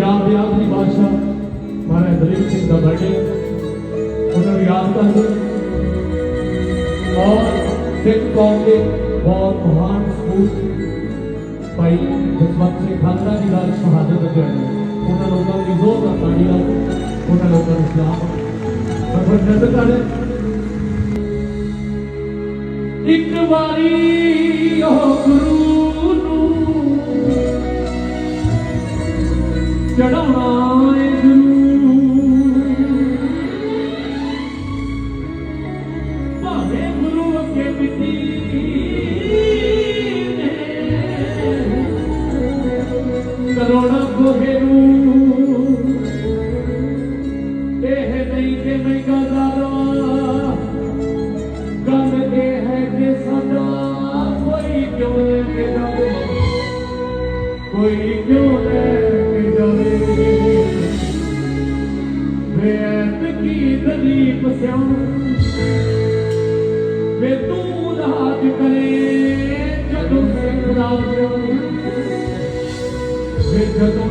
पंजाब के आखिरी बादशाह? महाराज दलीप सिंह का ਬਰਥਡੇ उन्होंने याद कर ਕਰਦੇ और सिख कौम के बहुत महान सपूत भाई जसवंत सिंह खालसा जी का शहादत करनी उन्होंने लोगों की ज़ोर का ताड़ी उन्होंने लोगों ने इस्लाम परफेक्ट कर एक बारी, ओ गुरु ਚੜਾਉਣਾ ਏ ਗੁਰੂ ਭਾਵੇਂ ਗੁਰੂ ਅੱਗੇ ਮਿੱਟੀ ਨੇ ਕੋਹੇ ਨੂੰ ਇਹ ਨਹੀਂ ਕਿ ਮੈਂ ਗਜ਼ਾਰਾ ਗੱਲ ਇਹ ਹੈ ਕਿ ਸਦਾ ਕੋਈ ਕਿਉਂ ਲੈ ਕੋਈ ਕਿਉਂ ਲੈ ਵੇਤ ਕੀ ਦਲੀਪ ਸਿਉਂ ਵੇ ਤੂੰ ਰਾਜ ਕਰੇ ਜਦੋਂ ਸਿੱਖ ਰਾਜ। ਵੇ ਜਦੋਂ